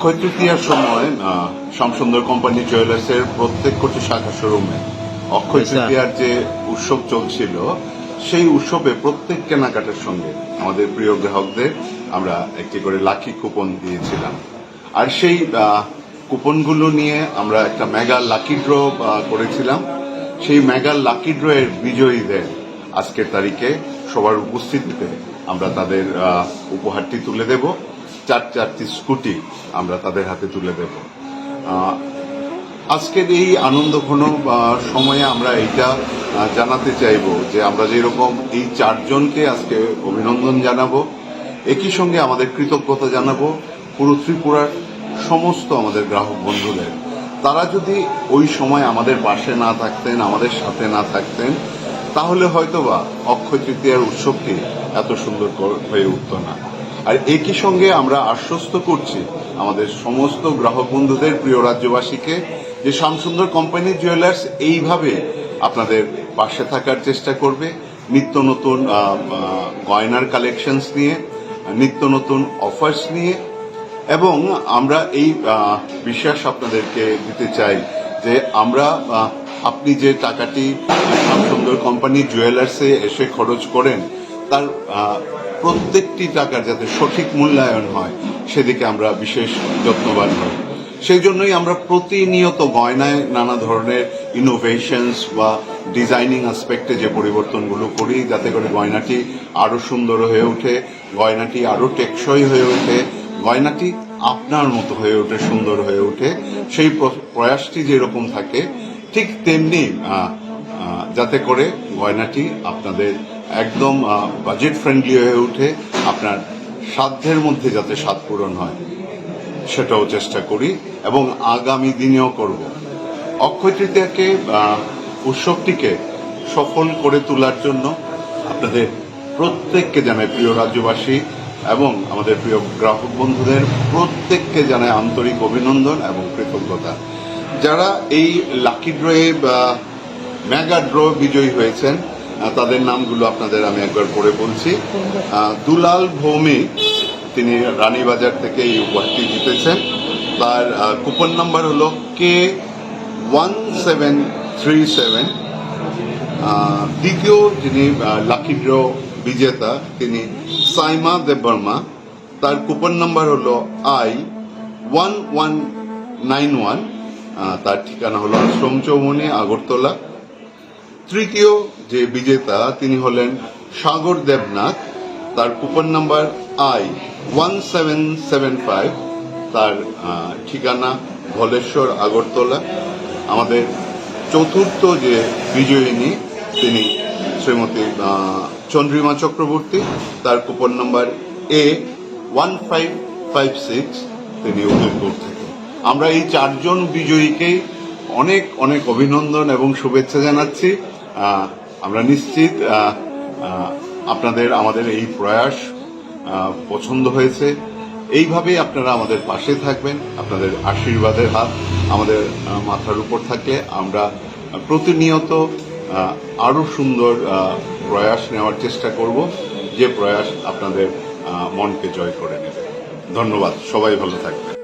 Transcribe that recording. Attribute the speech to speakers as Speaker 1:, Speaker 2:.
Speaker 1: অক্ষয় তৃতীয়ার সময় আহ, শ্যামসুন্দর কোম্পানি জুয়েলার্সের প্রত্যেক কোটি শাখা শোরুমে অক্ষয়
Speaker 2: আচ্ছা।
Speaker 1: তৃতীয়ার যে উৎসব চলছিল সেই উৎসবে প্রত্যেক কেনাকাটার সঙ্গে আমাদের প্রিয় গ্রাহকদের আমরা একটি করে লাকি কুপন দিয়েছিলাম। আর সেই কুপনগুলো নিয়ে আমরা একটা মেগা লাকি ড্র করেছিলাম। সেই মেগা লাকি ড্র এর বিজয়ীদের আজকের তারিখে সবার উপস্থিতিতে আমরা তাদের উপহারটি তুলে দেব। চার চারটি স্কুটি আমরা তাদের হাতে তুলে দেব। আজকের এই আনন্দঘন সময়ে আমরা এইটা জানাতে চাইব যে আমরা যেরকম এই চারজনকে আজকে অভিনন্দন জানাব, একই সঙ্গে আমাদের কৃতজ্ঞতা জানাব পুরো ত্রিপুরার সমস্ত আমাদের গ্রাহক বন্ধুদের। তারা যদি ওই সময় আমাদের পাশে না থাকতেন, আমাদের সাথে না থাকতেন, তাহলে হয়তোবা অক্ষয় তৃতীয়ার উৎসবটি এত সুন্দর হয়ে উঠত না। আর একই সঙ্গে আমরা আশ্বস্ত করছি আমাদের সমস্ত গ্রাহক বন্ধুদের, প্রিয় রাজ্যবাসীকে, যে শ্যামসুন্দর কোম্পানি জুয়েলার্স এইভাবে আপনাদের পাশে থাকার চেষ্টা করবে। নিত্য নতুন গয়নার কালেকশনস নিয়ে, নিত্য নতুন অফার্স নিয়ে। এবং আমরা এই বিশ্বাস আপনাদেরকে দিতে চাই যে আমরা আপনি যে টাকাটি সুন্দর কোম্পানি জুয়েলার্সে এসে খরচ করেন তার প্রত্যেকটি টাকার যাতে সঠিক মূল্যায়ন হয়, সেদিকে আমরা বিশেষ যত্নবান হই। সেই জন্যই আমরা প্রতিনিয়ত গয়নায় নানা ধরনের ইনোভেশনস বা ডিজাইনিং আসপেক্টে যে পরিবর্তনগুলো করি, যাতে করে গয়নাটি আরও সুন্দর হয়ে ওঠে, গয়নাটি আরও টেকসই হয়ে ওঠে, গয়নাটি আপনার মতো হয়ে ওঠে, সুন্দর হয়ে ওঠে। সেই প্রয়াসটি যেরকম থাকে, ঠিক তেমনি যাতে করে গয়নাটি আপনাদের একদম বাজেট ফ্রেন্ডলি হয়ে উঠে আপনার সাধ্যের মধ্যে যাতে স্বাদ পূরণ হয়, সেটাও চেষ্টা করি এবং আগামী দিনেও করব। অক্ষয় তৃতীয়াকে উৎসবটিকে সফল করে তোলার জন্য আপনাদের প্রত্যেককে জানাই প্রিয় রাজ্যবাসী এবং আমাদের প্রিয় গ্রাহক বন্ধুদের প্রত্যেককে জানাই আন্তরিক অভিনন্দন এবং কৃতজ্ঞতা। যারা এই লাকি ড্রয়ে বা মেগা ড্র বিজয়ী হয়েছেন তাদের নামগুলো আপনাদের আমি একবার পড়ে বলছি। দুলাল ভৌমিক তিনি রানীবাজার থেকে এই উপহারটি জিতেছেন। তার কুপন নাম্বার হলো K one seven three seven. দ্বিতীয় যিনি লাকি ড্র বিজেতা, তিনি সাইমা দেববর্মা। তার কুপন নাম্বার হলো I one one nine one. তার ঠিকানা হলো আশ্রম চৌমনি আগরতলা। তৃতীয় যে বিজেতা, তিনি হলেন সাগর দেবনাথ। তার coupon number I one seven seven five. তার ঠিকানা ভলেশ্বর আগরতলা। আমাদের চতুর্থ যে বিজয়িনী, তিনি শ্রীমতী চন্দ্রিমা চক্রবর্তী। তার coupon number A one five five six. তিনি উদয়পুর থেকে। আমরা এই চারজন বিজয়ীকেই অনেক অনেক অভিনন্দন এবং শুভেচ্ছা জানাচ্ছি। আমরা নিশ্চিত আপনাদের, আমাদের এই প্রয়াস পছন্দ হয়েছে। এইভাবেই আপনারা আমাদের পাশে থাকবেন, আপনাদের আশীর্বাদের হাত আমাদের মাথার উপর থাকলে আমরা প্রতিনিয়ত আরও সুন্দর প্রয়াস নেওয়ার চেষ্টা করব, যে প্রয়াস আপনাদের মনকে জয় করে নেবে। ধন্যবাদ, সবাই ভালো থাকবেন।